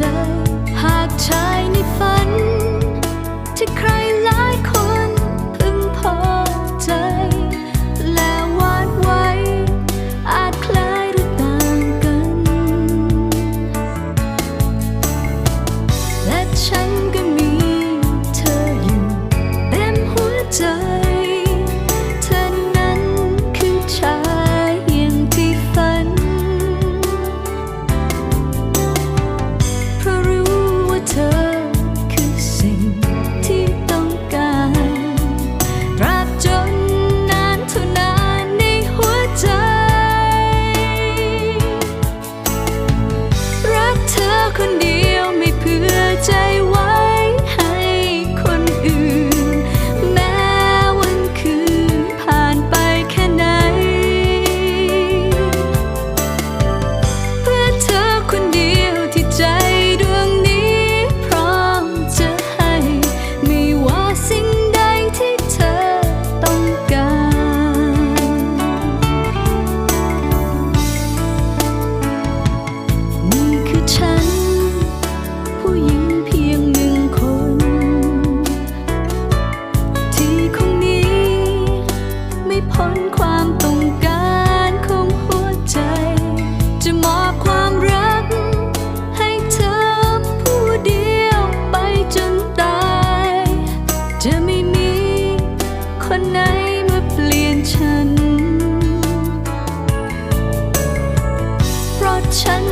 myself พ้นความต้องการของหัวใจ จะมอบความรัก ให้เธอผู้เดียวไปจนตาย จะไม่มีคนไหนมาเปลี่ยนฉัน เพราะฉัน